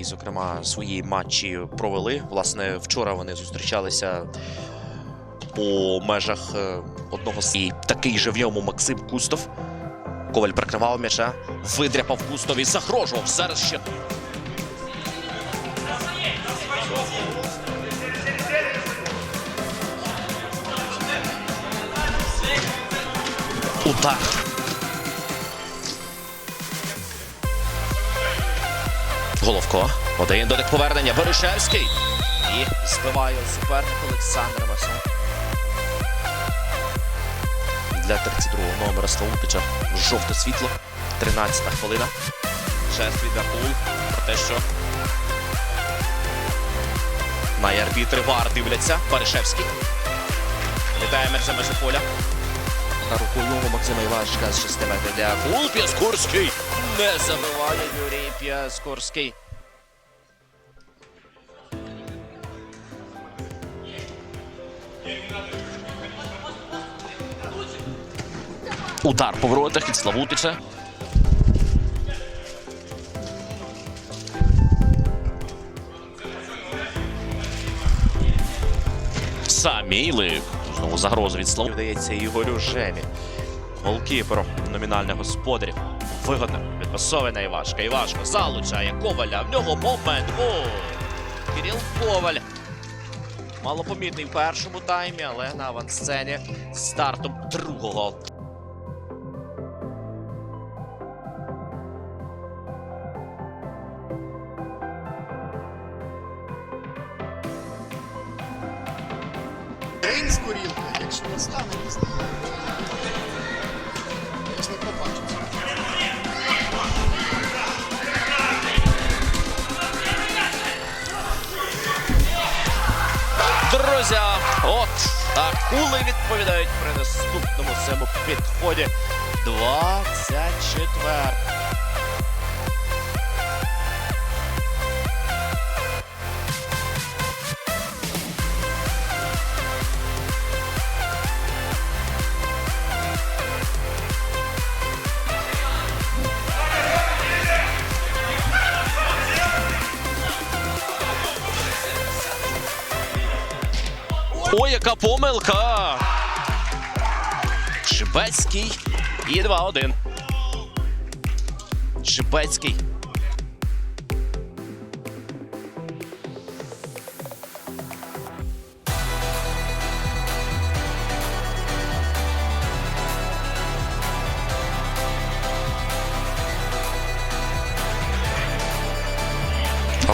який, зокрема, свої матчі провели. Власне, вчора вони зустрічалися у межах е, одного з і такий же в ньому Максим Кустов. Коваль прикривав м'яча, видряпав Кустові, загрожував. Зараз ще удар. Головко. Один дотик повернення. Боришевський. І збиває суперник Олександр Масов. Для 32-го номера Славутича жовте світло. 13-та хвилина. Жест від Гатул про те, що на арбітри вар дивляться. Баришевський. Літає м'яч за межі поля. На рукою у Максима Івашка з 6 метрів для Гул П'яскурський. Не забиває Юрій П'яскурський. Удар по воротах від Славутича. Самійлик. Знову загроза від Славу. Вдається Ігорю Жемі. Голкіперу номінальних господарів. Вигодно. Відпасована Івашка. Івашка залучає Коваля. В нього момент. Гол. Кирил Коваль. Малопомітний в першому таймі, але на авансцені стартом другого. День з курілкою, якщо не стане, не стане. Я побачу. Друзі, от акули відповідають при наступному цьому підході. 24. Ой, яка помилка! Шибецький і 2-1. Шибецький.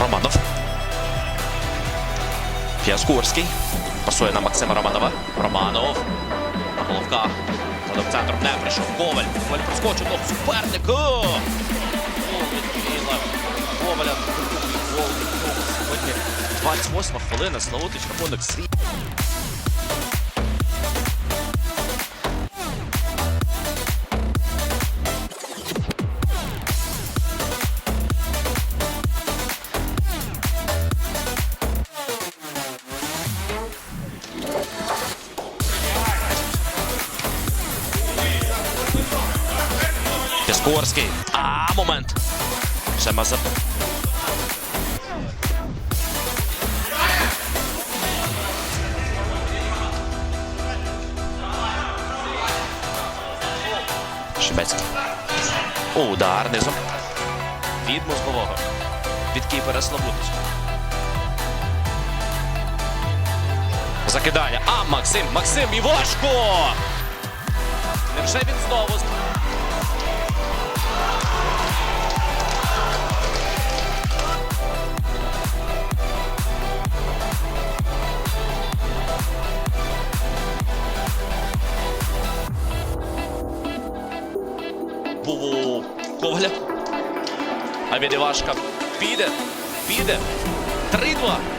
Романов. П'яскурський. Пасує на Максима Романова. Романов. На головка. Задом центром не прийшов. Коваль. Коваль проскочив до суперника. Коваля. Сьогодні. 28 хвилина. Славутич рахунок свій. Піскорський. А, момент. Ще Мазеп. Шибецький. Удар низом. Від мозгового. Від кіпера Слободич. Закидання. А, Максим, Максим, і! Невже він знову був у Коваля. А піде, піде. 3-2.